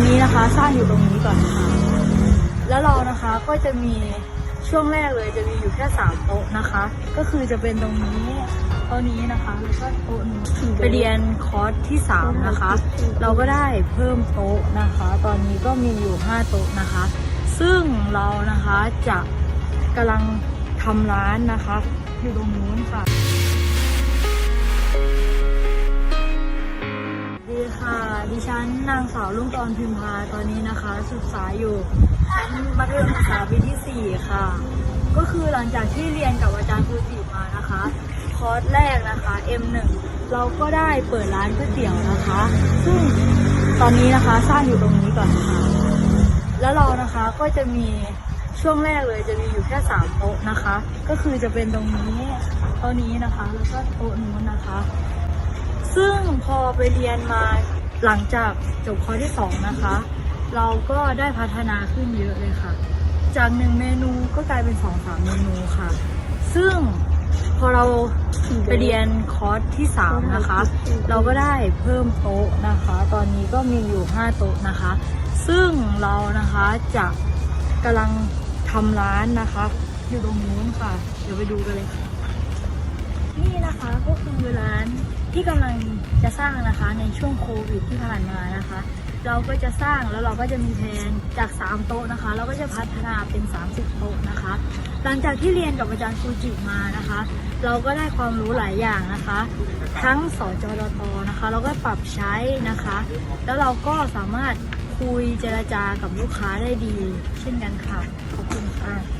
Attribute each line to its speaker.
Speaker 1: อนนี้นะคะสร้างอยู่ตรงนี้ก่อนนะคะแล้วเรานะคะก็จะมีช่วงแรกเลยจะมีอยู่แค่สามโต๊ะนะคะ ก็คือจะเป็นตรงนี้โต๊ะนี้นะคะแล้วก็โต๊ะนี้ไปเรียนคอร์สที่สามนะคะ เราก็ได้เพิ่มโต๊ะนะคะ ตอนนี้ก็มีอยู่ห้าโต๊ะนะคะ ซึ่งเรานะคะจะกำลังทำร้านนะคะ อยู่ตรงนู้นค่ะดีค่ะ ดิฉันนางสาวลุงกรพิมพาตอนนี้นะคะ ศึกษาอยู่ชั้นมัธยมศึกษาปีที่ 4 ค่ะ ก็คือหลังจากที่เรียนกับอาจารย์ฟูจิมานะคะ คอร์สแรกนะคะ M1 เราก็ได้เปิดร้านก๋วยเตี๋ยวนะคะ ซึ่งตอนนี้นะคะสร้างอยู่ตรงนี้ก่อนค่ะ แล้วเรานะคะก็จะมีช่วงแรกเลยจะมีอยู่แค่สามโต๊ะนะคะ ก็คือจะเป็นตรงนี้โต๊ะนี้นะคะ แล้วก็โต๊ะนู้นนะคะ ซึ่งพอไปเรียนมา หลังจากจบคอร์สที่สองนะคะ เราก็ได้พัฒนาขึ้นเยอะเลยค่ะ จากหนึ่งเมนูก็กลายเป็นสองสามเมนูค่ะ ซึ่งพอเราไปเรียนคอร์สที่สามนะคะ เราก็ได้เพิ่มโต๊ะนะคะ ตอนนี้ก็มีอยู่ห้าโต๊ะนะคะ ซึ่งเรานะคะจะกำลังทำร้านนะคะ อยู่ตรงนู้นค่ะ เดี๋ยวไปดูกันเลยค่ะ นี่นะคะก็คือร้าน ที่กำลังจะสร้างนะคะในช่วงโควิดที่ผ่านมานะคะ เราก็จะสร้างแล้วเราก็จะมีแผนจาก 3 โต๊ะนะคะ เราก็จะพัฒนาเป็น 30 โต๊ะนะคะ หลังจากที่เรียนกับอาจารย์ฟูจิมานะคะ เราก็ได้ความรู้หลายอย่างนะคะ ทั้งสจรตนะคะ เราก็ปรับใช้นะคะ แล้วเราก็สามารถคุยเจรจากับลูกค้าได้ดี เช่นกันค่ะขอบคุณค่ะ